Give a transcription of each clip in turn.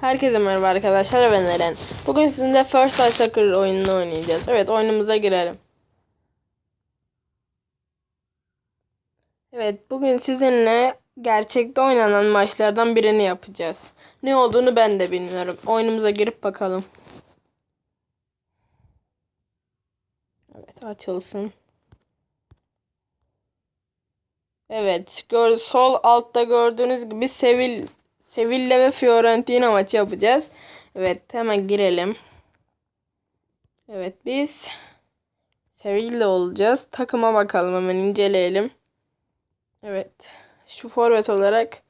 Herkese merhaba arkadaşlar ben Eren. Bugün sizinle First Life Soccer oyununu oynayacağız. Evet oyunumuza girelim. Evet bugün sizinle gerçekte oynanan maçlardan birini yapacağız. Ne olduğunu ben de bilmiyorum. Oyunumuza girip bakalım. Evet açılsın. Evet gör, sol altta gördüğünüz gibi Sevil Sevilla ve Fiorentina maçı yapacağız. Evet hemen girelim. Evet biz Sevilla olacağız. Takıma bakalım hemen inceleyelim. Evet. Şu forvet olarak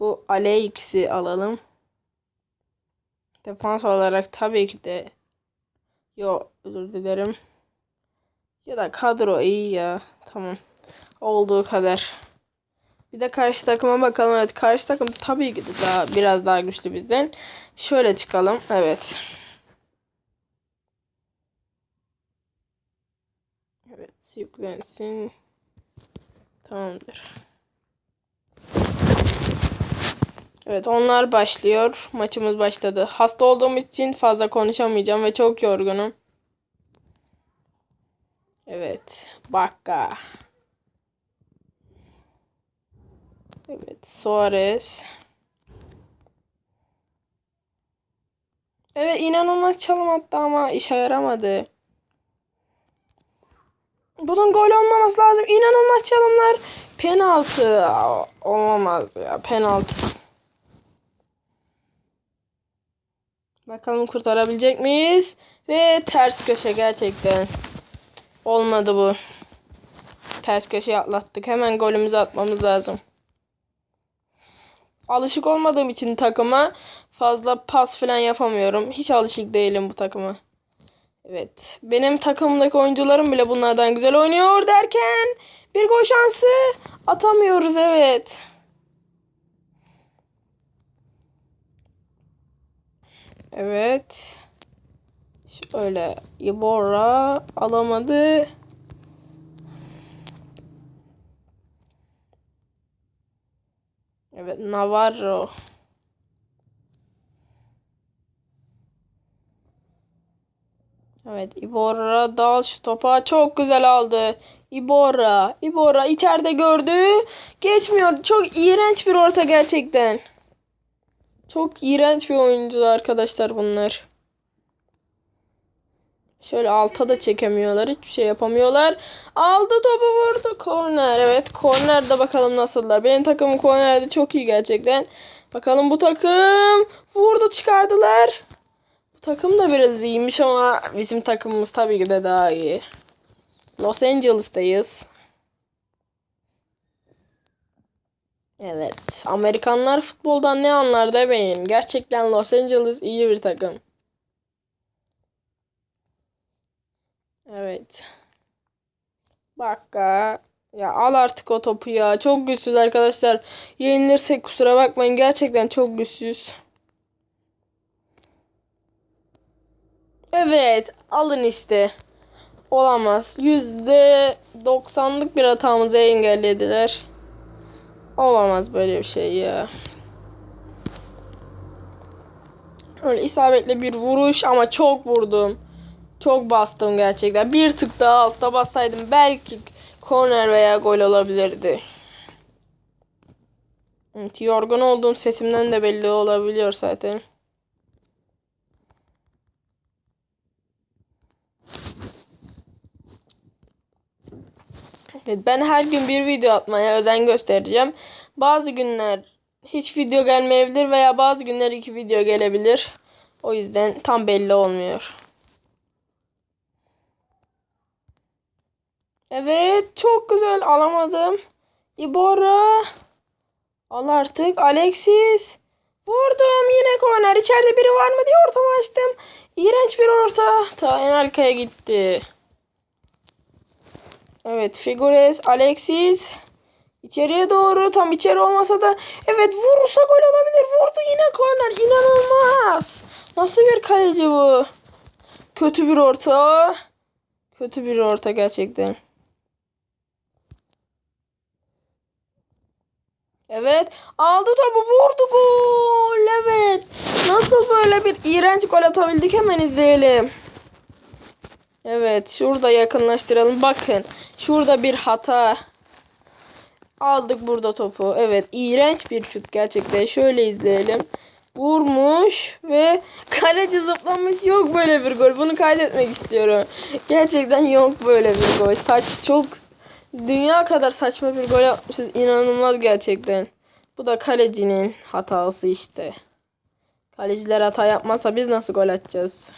bu Alex'i alalım. Defans olarak tabii ki de Yo özür dilerim. Ya da kadro iyi ya. Tamam. Olduğu kadar. Bir de karşı takıma bakalım. Evet karşı takım tabii ki de daha biraz daha güçlü bizden. Şöyle çıkalım. Evet. Evet yüklensin. Tamamdır. Evet onlar başlıyor. Maçımız başladı. Hasta olduğum için fazla konuşamayacağım ve çok yorgunum. Evet. Bakka. Evet, Suarez. Evet, inanılmaz çalım attı ama işe yaramadı. Bunun gol olmaması lazım. İnanılmaz çalımlar. Penaltı. Olamaz ya, penaltı. Bakalım kurtarabilecek miyiz? Ve ters köşe gerçekten. Olmadı bu. Ters köşeyi atlattık. Hemen golümüzü atmamız lazım alışık olmadığım için takıma fazla pas falan yapamıyorum. Hiç alışık değilim bu takıma. Evet. Benim takımdaki oyuncularım bile bunlardan güzel oynuyor derken bir gol şansı atamıyoruz evet. Evet. Şöyle Ibora alamadı. Evet Navarro. Evet Ibora dal şu topa çok güzel aldı. Ibora. Ibora içeride gördü. Geçmiyor. Çok iğrenç bir orta gerçekten. Çok iğrenç bir oyuncu arkadaşlar bunlar. Şöyle alta da çekemiyorlar. Hiçbir şey yapamıyorlar. Aldı topu vurdu. Korner. Evet kornerde bakalım nasıllar. Benim takımım kornerde çok iyi gerçekten. Bakalım bu takım. Vurdu çıkardılar. Bu takım da biraz iyiymiş ama bizim takımımız tabii ki de daha iyi. Los Angeles'tayız. Evet. Amerikanlar futboldan ne anlar demeyin. Gerçekten Los Angeles iyi bir takım. Evet. Bakka. Ya al artık o topu ya. Çok güçsüz arkadaşlar. Yenilirsek kusura bakmayın. Gerçekten çok güçsüz. Evet. Alın işte. Olamaz. Yüzde doksanlık bir hatamızı engellediler. Olamaz böyle bir şey ya. Öyle isabetli bir vuruş ama çok vurdum. Çok bastım gerçekten. Bir tık daha altta bassaydım belki korner veya gol olabilirdi. Evet, yorgun olduğum sesimden de belli olabiliyor zaten. Evet, ben her gün bir video atmaya özen göstereceğim. Bazı günler hiç video gelmeyebilir veya bazı günler iki video gelebilir. O yüzden tam belli olmuyor. Evet çok güzel alamadım. Ibora. Al artık Alexis. Vurdum yine korner. İçeride biri var mı diye ortamı açtım. İğrenç bir orta. Ta en arkaya gitti. Evet Figures Alexis. İçeriye doğru tam içeri olmasa da evet vurursa gol olabilir. Vurdu yine korner. İnanılmaz. Nasıl bir kaleci bu? Kötü bir orta. Kötü bir orta gerçekten. Evet. Aldı topu vurdu gol. Evet. Nasıl böyle bir iğrenç gol atabildik hemen izleyelim. Evet. Şurada yakınlaştıralım. Bakın. Şurada bir hata. Aldık burada topu. Evet. iğrenç bir şut gerçekten. Şöyle izleyelim. Vurmuş ve kaleci zıplamış. Yok böyle bir gol. Bunu kaydetmek istiyorum. Gerçekten yok böyle bir gol. Saç çok dünya kadar saçma bir gol yapmışız. İnanılmaz gerçekten. Bu da kalecinin hatası işte. Kaleciler hata yapmazsa biz nasıl gol atacağız?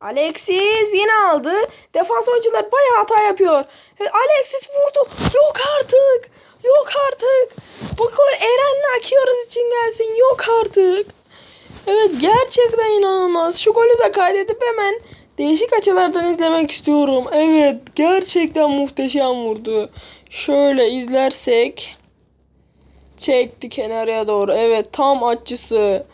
Alexis yine aldı. Defans oyuncular bayağı hata yapıyor. Alexis vurdu. Yok artık. Yok artık. Bu gol Eren'le Akiyoruz için gelsin. Yok artık. Evet gerçekten inanılmaz. Şu golü de kaydedip hemen değişik açılardan izlemek istiyorum. Evet gerçekten muhteşem vurdu. Şöyle izlersek çekti kenarıya doğru. Evet tam açısı.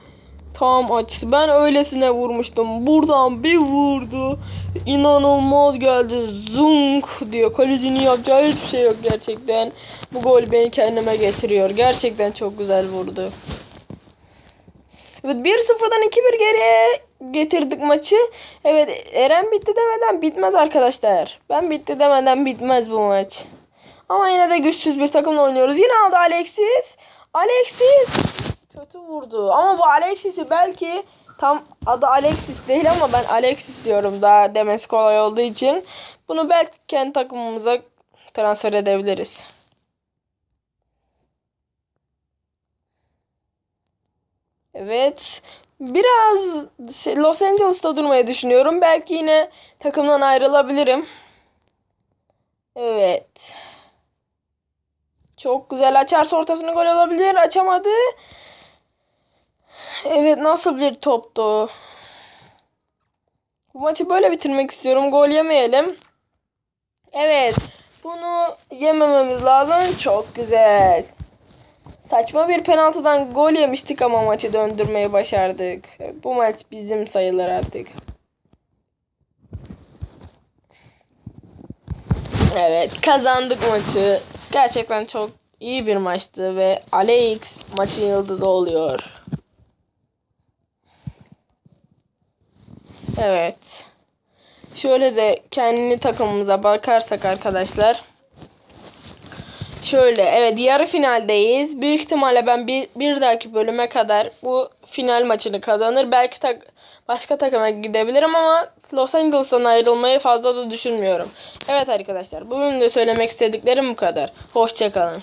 Tam açısı. Ben öylesine vurmuştum. Buradan bir vurdu. İnanılmaz geldi. Zunk diyor. Kalecinin yapacağı hiçbir şey yok gerçekten. Bu gol beni kendime getiriyor. Gerçekten çok güzel vurdu. Evet 1-0'dan 2-1 geriye getirdik maçı. Evet Eren bitti demeden bitmez arkadaşlar. Ben bitti demeden bitmez bu maç. Ama yine de güçsüz bir takımla oynuyoruz. Yine aldı Alexis. Alexis. Kötü vurdu. Ama bu Alexis'i belki tam adı Alexis değil ama ben Alexis diyorum daha demesi kolay olduğu için. Bunu belki kendi takımımıza transfer edebiliriz. Evet. Biraz şey, Los Angeles'ta durmayı düşünüyorum. Belki yine takımdan ayrılabilirim. Evet. Çok güzel açarsa ortasını gol olabilir. Açamadı. Evet nasıl bir toptu. Bu maçı böyle bitirmek istiyorum. Gol yemeyelim. Evet. Bunu yemememiz lazım. Çok güzel. Saçma bir penaltıdan gol yemiştik ama maçı döndürmeyi başardık. Bu maç bizim sayılır artık. Evet kazandık maçı. Gerçekten çok iyi bir maçtı ve Alex maçın yıldızı oluyor. Evet. Şöyle de kendi takımımıza bakarsak arkadaşlar. Şöyle evet yarı finaldeyiz. Büyük ihtimalle ben bir, bir dahaki bölüme kadar bu final maçını kazanır. Belki tak, başka takıma gidebilirim ama Los Angeles'tan ayrılmayı fazla da düşünmüyorum. Evet arkadaşlar bugün de söylemek istediklerim bu kadar. Hoşçakalın.